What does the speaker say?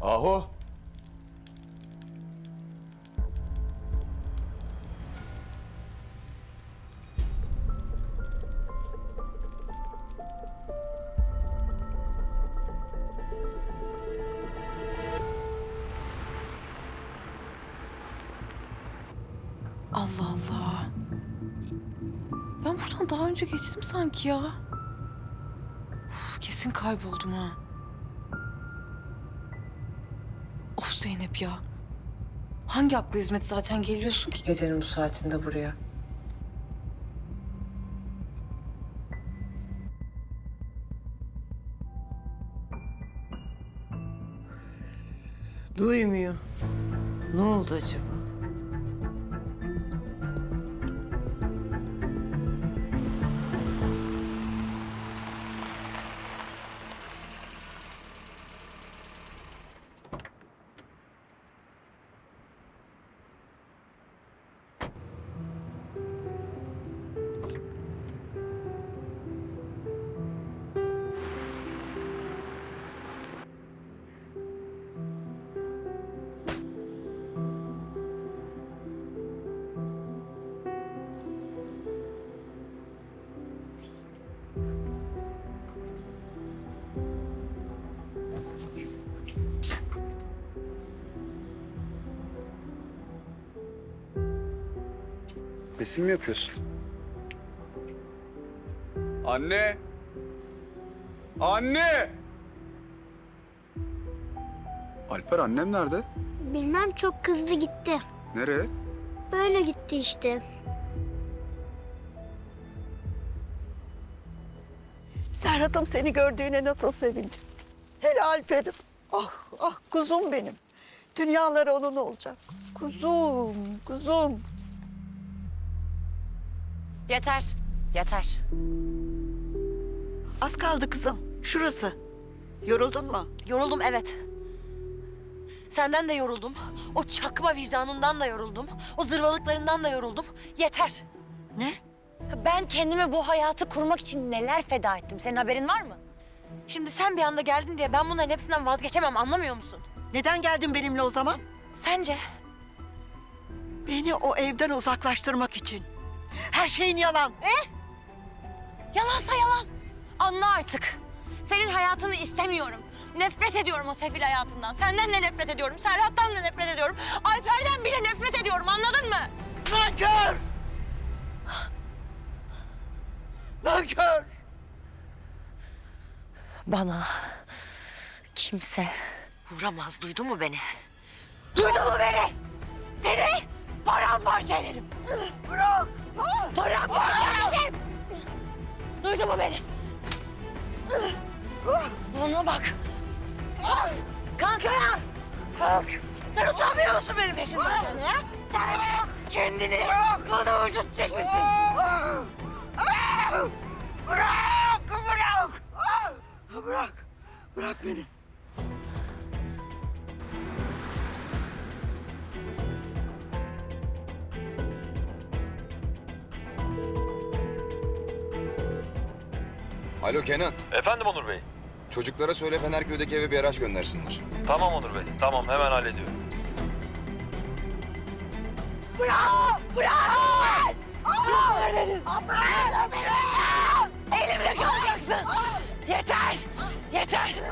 Aho. Allah Allah. Ben buradan daha önce geçtim sanki ya. Uf, kesin kayboldum ha. Zeynep ya. Hangi akla hizmet zaten geliyorsun ki gecenin bu saatinde buraya? Duymuyor. Ne oldu acaba? Resim mi yapıyorsun? Anne. Anne. Alper annem nerede? Bilmem çok kızdı gitti. Nereye? Böyle gitti işte. Serhat'ım seni gördüğüne nasıl sevinecek. Hele Alper'im. Ah ah kuzum benim. Dünyalar onun olacak. Kuzum, kuzum. Yeter, yeter. Az kaldı kızım. Şurası. Yoruldun mu? Yoruldum evet. Senden de yoruldum. O çakma vicdanından da yoruldum. O zırvalıklarından da yoruldum. Yeter. Ne? Ben kendime bu hayatı kurmak için neler feda ettim. Senin haberin var mı? Şimdi sen bir anda geldin diye ben bunların hepsinden vazgeçemem anlamıyor musun? Neden geldin benimle o zaman? Sence? Beni o evden uzaklaştırmak için. Her şeyin yalan. Yalansa yalan. Anla artık. Senin hayatını istemiyorum. Nefret ediyorum o sefil hayatından. Senden de nefret ediyorum. Serhat'tan da nefret ediyorum. Alper'den bile nefret ediyorum anladın mı? Nankör! Nankör! Bana kimse vuramaz. Duydun mu beni? Duydun mu beni? Seni paramparça ederim. Bırak! Paramparça ederim. Duydun mu beni? Bana bak. Kalk ayağa. Kalk. Sen utanmıyor musun benim peşimden gelmeye? ha? Sen kendini bana misin? Bırak! Bırak! Bırak! Bırak beni. Alo Kenan. Efendim Onur Bey. Çocuklara söyle Fenerköy'deki eve bir araç göndersinler. Tamam Onur Bey. Tamam hemen hallediyorum. Elimde kalacaksın. Yeter. Yeter.